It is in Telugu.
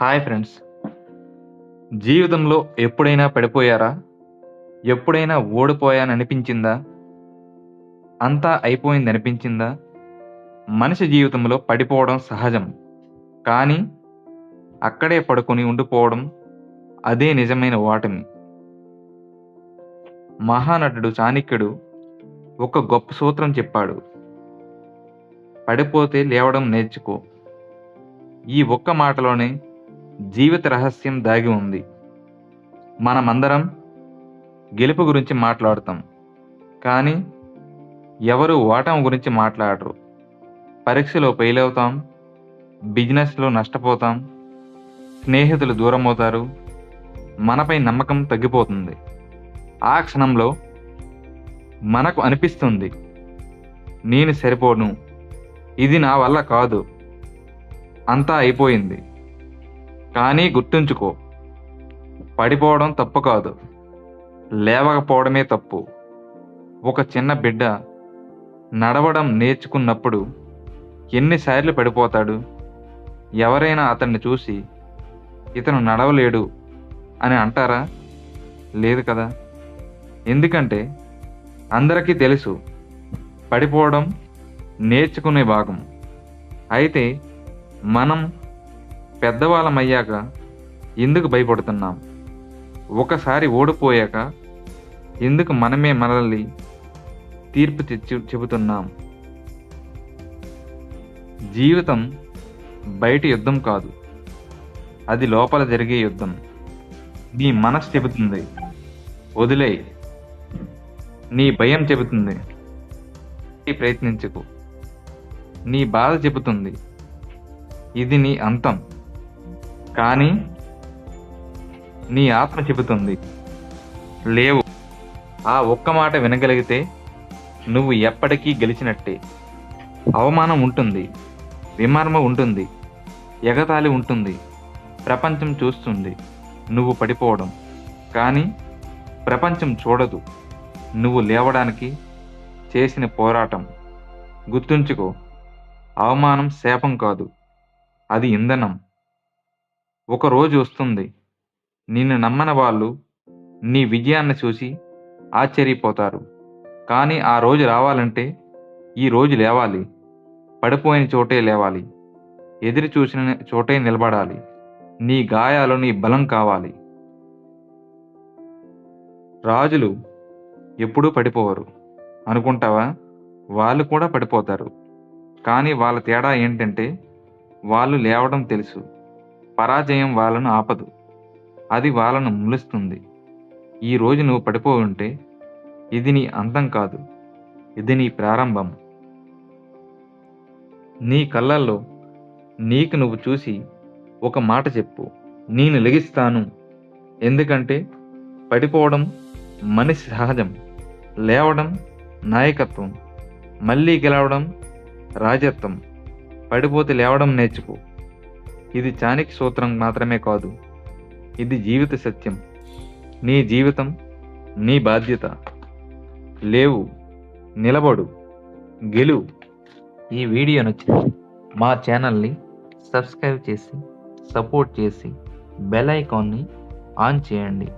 Hi friends. జీవితంలో ఎప్పుడైనా పడిపోయారా? ఎప్పుడైనా ఓడిపోయాననిపించిందా అంతా అయిపోయింది అనిపించిందా? మనిషి జీవితంలో పడిపోవడం సహజం. కానీ అక్కడే పడుకొని ఉండిపోవడం అదే నిజమైన ఓటమి మహానటుడు చాణక్యుడు ఒక గొప్ప సూత్రం చెప్పాడు. పడిపోతే లేవడం నేర్చుకో. ఈ ఒక్క మాటలోనే జీవిత రహస్యం దాగి ఉంది. మనమందరం గెలుపు గురించి మాట్లాడతాం. కానీ ఎవరు ఓటమి గురించి మాట్లాడరు. పరీక్షలో ఫెయిల్ అవుతాం. బిజినెస్లో నష్టపోతాం. స్నేహితులు దూరం అవుతారు మనపై నమ్మకం తగ్గిపోతుంది. ఆ క్షణంలో మనకు అనిపిస్తుంది నేను సరిపోను. ఇది నా వల్ల కాదు. అంతా అయిపోయింది. కానీ గుర్తుంచుకో పడిపోవడం తప్పు కాదు. లేవకపోవడమే తప్పు. ఒక చిన్న బిడ్డ నడవడం నేర్చుకున్నప్పుడు ఎన్నిసార్లు పడిపోతాడు? ఎవరైనా అతన్ని చూసి ఇతను నడవలేడు అని అంటారా? లేదు కదా. ఎందుకంటే అందరికీ తెలుసు పడిపోవడం నేర్చుకునే భాగం. అయితే మనం పెద్దవాళ్ళమయ్యాక ఎందుకు భయపడుతున్నాం. ఒకసారి ఓడిపోయాక ఎందుకు మనమే మనల్ని తీర్పు తెచ్చి చెబుతున్నాం. జీవితం బయట యుద్ధం కాదు. అది లోపల జరిగే యుద్ధం. నీ మనసు చెబుతుంది వదిలే. నీ భయం చెబుతుంది ప్రయత్నించకు. నీ బాధ చెబుతుంది ఇది నీ అంతం. కానీ నీ ఆత్మ చెబుతుంది లేవు. ఆ ఒక్క మాట వినగలిగితే నువ్వు ఎప్పటికీ గెలిచినట్టే. అవమానం ఉంటుంది విమర్మ ఉంటుంది ఎగతాళి ఉంటుంది ప్రపంచం చూస్తుంది నువ్వు పడిపోవడం. కానీ ప్రపంచం చూడదు నువ్వు లేవడానికి చేసిన పోరాటం. గుర్తుంచుకో అవమానం శాపం కాదు అది ఇంధనం. ఒక రోజు వస్తుంది. నిన్ను నమ్మని వాళ్ళు నీ విజయాన్ని చూసి ఆశ్చర్యపోతారు. కానీ ఆ రోజు రావాలంటే ఈ రోజు లేవాలి. పడిపోయిన చోటే లేవాలి. ఎదురు చూసిన చోటే నిలబడాలి. నీ గాయాలు నీ బలం కావాలి. రాజులు ఎప్పుడూ పడిపోవరు అనుకుంటావా? వాళ్ళు కూడా పడిపోతారు. కానీ వాళ్ళ తేడా ఏంటంటే వాళ్ళు లేవడం తెలుసు. పరాజయం వాళ్ళను ఆపదు. అది వాళ్ళను ములుస్తుంది. ఈ రోజు నువ్వు పడిపోయి ఉంటే ఇది నీ అంతం కాదు. ఇది నీ ప్రారంభం. నీ కళ్ళల్లో నీకు నువ్వు చూసి ఒక మాట చెప్పు. నేను లెగిస్తాను. ఎందుకంటే పడిపోవడం మనిషి సహజం. లేవడం నాయకత్వం. మళ్ళీ గెలవడం రాజత్వం. పడిపోతే లేవడం నేర్చుకో. ఇది చాణిక్య సూత్రం మాత్రమే కాదు. ఇది జీవిత సత్యం. నీ జీవితం నీ బాధ్యత. లేవు నిలబడు గెలువు. ఈ వీడియో నచ్చితే మా ఛానల్ని సబ్స్క్రైబ్ చేసి సపోర్ట్ చేసి బెల్ ఐకాన్ని ఆన్ చేయండి.